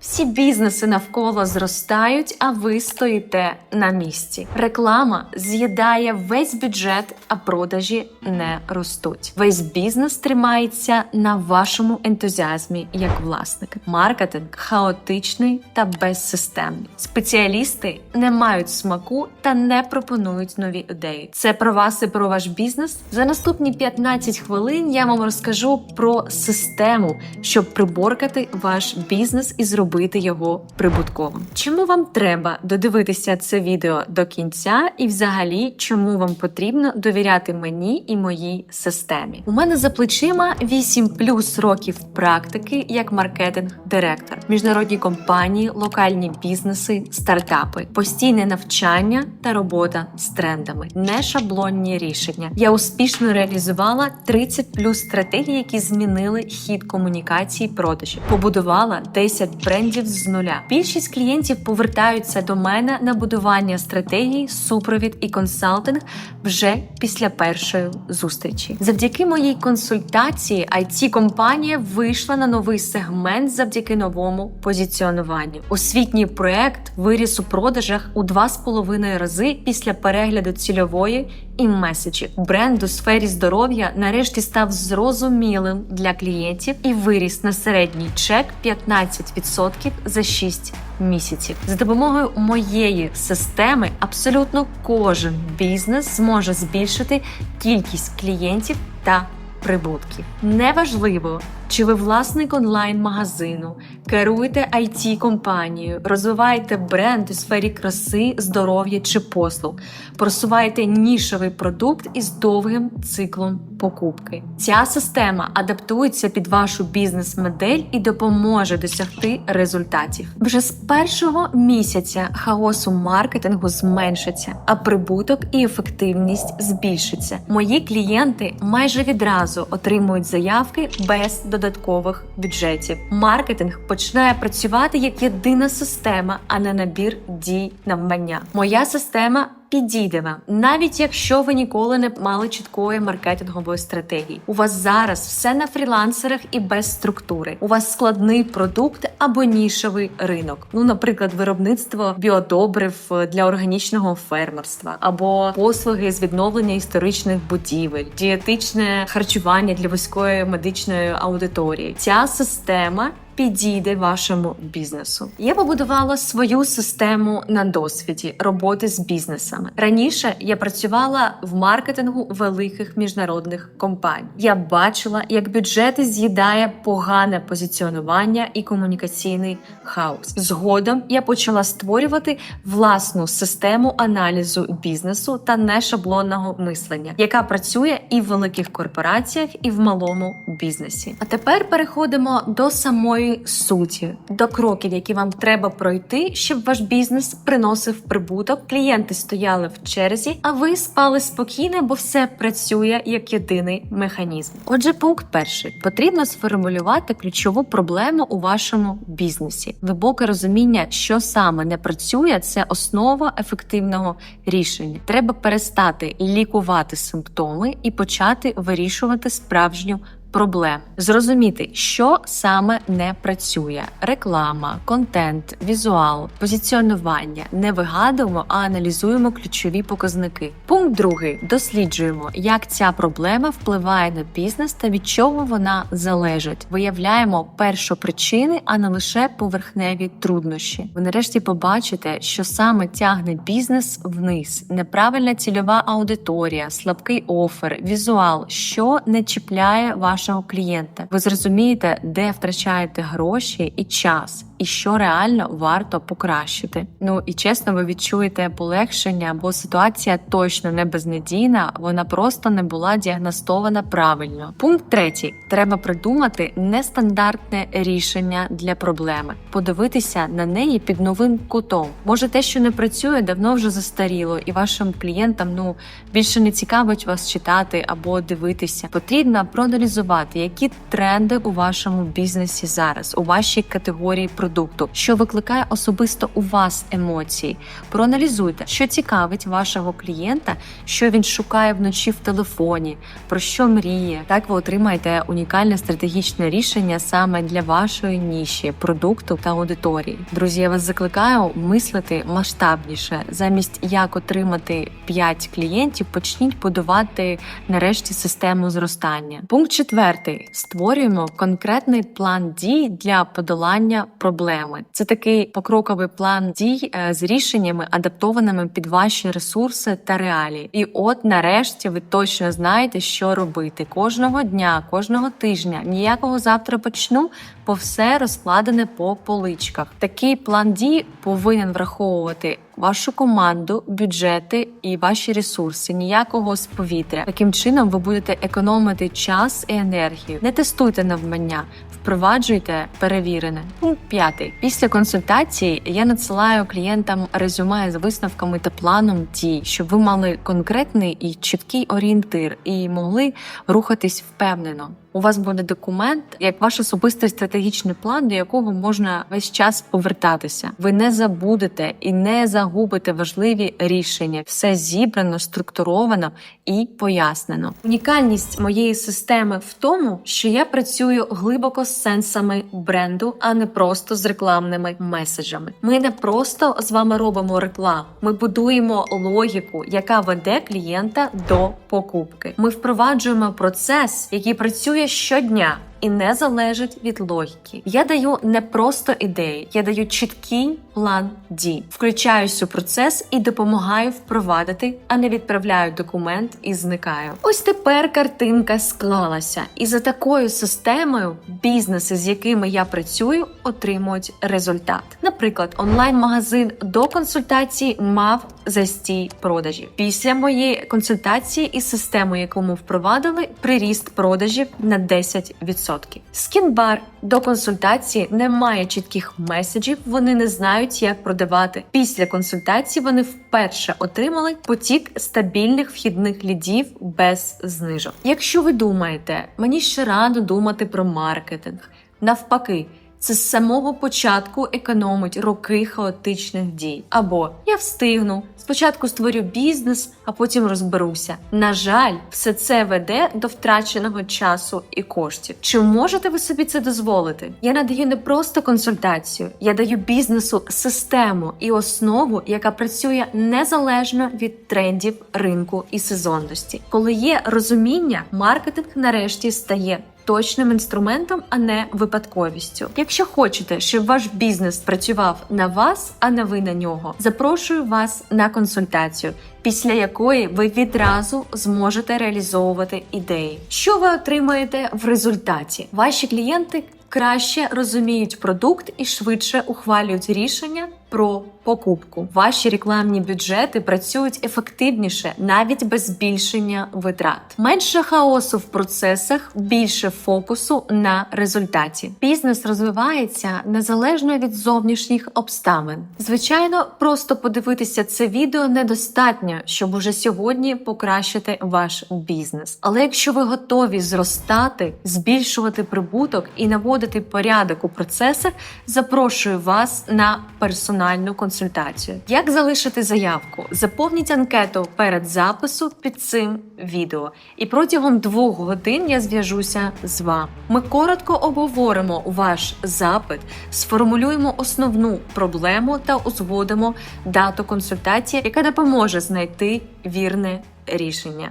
Всі бізнеси навколо зростають, а ви стоїте на місці. Реклама з'їдає весь бюджет, а продажі не ростуть. Весь бізнес тримається на вашому ентузіазмі як власника. Маркетинг хаотичний та безсистемний. Спеціалісти не мають смаку та не пропонують нові ідеї. Це про вас і про ваш бізнес. За наступні 15 хвилин я вам розкажу про систему, щоб приборкати ваш бізнес і зробити його прибутковим. Чому вам треба додивитися це відео до кінця, і взагалі чому вам потрібно довіряти мені і моїй системі? У мене за плечима 8 плюс років практики як маркетинг-директор, міжнародні компанії, локальні бізнеси, стартапи, постійне навчання та робота з трендами, не шаблонні рішення. Я успішно реалізувала 30 плюс стратегій, які змінили хід комунікації продажів. Побудувала 10 брендів з нуля. Більшість клієнтів повертаються до мене на будування стратегії, супровід і консалтинг вже після першої зустрічі. Завдяки моїй консультації it компанія вийшла на новий сегмент завдяки новому позиціонуванню. Освітній проект виріс у продажах у 2,5 рази після перегляду цільової і меседжів. Бренд у сфері здоров'я нарешті став зрозумілим для клієнтів і виріс на середній чек 15% за 6 місяців. За допомогою моєї системи абсолютно кожен бізнес зможе збільшити кількість клієнтів та прибутків. Неважливо, чи ви власник онлайн-магазину, керуєте it компанією розвиваєте бренд у сфері краси, здоров'я чи послуг, просуваєте нішевий продукт із довгим циклом покупки. Ця система адаптується під вашу бізнес-модель і допоможе досягти результатів. Вже з першого місяця хаосу маркетингу зменшиться, а прибуток і ефективність збільшиться. Мої клієнти майже відразу отримують заявки без додаткових бюджетів. Маркетинг починає працювати як єдина система, а не набір дій навмання. Моя система. Підійде навіть якщо ви ніколи не мали чіткої маркетингової стратегії. У вас зараз все на фрілансерах і без структури. У вас складний продукт або нішевий ринок. Ну, наприклад, виробництво біодобрив для органічного фермерства, або послуги з відновлення історичних будівель, дієтичне харчування для вузької медичної аудиторії. Ця система підійде вашому бізнесу. Я побудувала свою систему на досвіді роботи з бізнесами. Раніше я працювала в маркетингу великих міжнародних компаній. Я бачила, як бюджети з'їдає погане позиціонування і комунікаційний хаос. Згодом я почала створювати власну систему аналізу бізнесу та нешаблонного мислення, яка працює і в великих корпораціях, і в малому бізнесі. А тепер переходимо до самої суті, до кроків, які вам треба пройти, щоб ваш бізнес приносив прибуток. Клієнти стояли в черзі, а ви спали спокійно, бо все працює як єдиний механізм. Отже, пункт перший: потрібно сформулювати ключову проблему у вашому бізнесі. Глибоке розуміння, що саме не працює, це основа ефективного рішення. Треба перестати лікувати симптоми і почати вирішувати справжню проблем. Зрозуміти, що саме не працює: реклама, контент, візуал, позиціонування. Не вигадуємо, а аналізуємо ключові показники. Пункт другий: досліджуємо, як ця проблема впливає на бізнес та від чого вона залежить. Виявляємо першопричини, а не лише поверхневі труднощі. Ви нарешті побачите, що саме тягне бізнес вниз, неправильна цільова аудиторія, слабкий офер, візуал, що не чіпляє вашого клієнта. Ви зрозумієте, де втрачаєте гроші і час. І що реально варто покращити. Ну і чесно, ви відчуєте полегшення, бо ситуація точно не безнадійна, вона просто не була діагностована правильно. Пункт третій: треба придумати нестандартне рішення для проблеми, подивитися на неї під новим кутом. Може, те, що не працює, давно вже застаріло, і вашим клієнтам ну більше не цікавить вас читати або дивитися. Потрібно проаналізувати, які тренди у вашому бізнесі зараз, у вашій категорії продуктів продукту, що викликає особисто у вас емоції. Проаналізуйте, що цікавить вашого клієнта, що він шукає вночі в телефоні, про що мріє. Так ви отримаєте унікальне стратегічне рішення саме для вашої ніші, продукту та аудиторії. Друзі, я вас закликаю мислити масштабніше. Замість як отримати 5 клієнтів, почніть будувати нарешті систему зростання. Пункт четвертий: створюємо конкретний план дій для подолання проблеми. Це такий покроковий план дій е, з рішеннями, адаптованими під ваші ресурси та реалії. І от нарешті ви точно знаєте, що робити кожного дня, кожного тижня. Ніякого завтра почну, бо все розкладене по поличках. Такий план дій повинен враховувати вашу команду, бюджети і ваші ресурси. Ніякого з повітря. Таким чином ви будете економити час і енергію. Не тестуйте навмання. Впроваджуйте перевірене. Пункт п'ятий. Після консультації я надсилаю клієнтам резюме з висновками та планом дій, щоб ви мали конкретний і чіткий орієнтир і могли рухатись впевнено. У вас буде документ, як ваш особистий стратегічний план, до якого можна весь час повертатися. Ви не забудете і не загубите важливі рішення. Все зібрано, структуровано і пояснено. Унікальність моєї системи в тому, що я працюю глибоко з сенсами бренду, а не просто з рекламними меседжами. Ми не просто з вами робимо рекламу, ми будуємо логіку, яка веде клієнта до покупки. Ми впроваджуємо процес, який працює щодня. І не залежить від логіки. Я даю не просто ідеї, я даю чіткий план дій, включаюсь у процес і допомагаю впровадити, а не відправляю документ і зникаю. Ось тепер картинка склалася, і за такою системою бізнеси, з якими я працюю, отримують результат. Наприклад, онлайн-магазин до консультації мав застій продажів. Після моєї консультації із системою, яку ми впровадили, приріст продажів на 10%. Скінбар до консультації не має чітких меседжів, вони не знають, як продавати. Після консультації вони вперше отримали потік стабільних вхідних лідів без знижок. Якщо ви думаєте, мені ще рано думати про маркетинг, навпаки. Це з самого початку економить роки хаотичних дій. Або я встигну, спочатку створю бізнес, а потім розберуся. На жаль, все це веде до втраченого часу і коштів. Чи можете ви собі це дозволити? Я надаю не просто консультацію, я даю бізнесу систему і основу, яка працює незалежно від трендів ринку і сезонності. Коли є розуміння, маркетинг нарешті стає точним інструментом, а не випадковістю. Якщо хочете, щоб ваш бізнес працював на вас, а не ви на нього, запрошую вас на консультацію. Після якої ви відразу зможете реалізовувати ідеї, що ви отримаєте в результаті. Ваші клієнти краще розуміють продукт і швидше ухвалюють рішення про покупку. Ваші рекламні бюджети працюють ефективніше навіть без збільшення витрат. Менше хаосу в процесах, більше фокусу на результаті. Бізнес розвивається незалежно від зовнішніх обставин. Звичайно, просто подивитися це відео недостатньо, щоб уже сьогодні покращити ваш бізнес. Але якщо ви готові зростати, збільшувати прибуток і наводити порядок у процесах, запрошую вас на персональну консультацію. Як залишити заявку? Заповніть анкету перед запису під цим відео, і протягом двох годин я зв'яжуся з вами. Ми коротко обговоримо ваш запит, сформулюємо основну проблему та узгодимо дату консультації, яка допоможе знайти вірне рішення.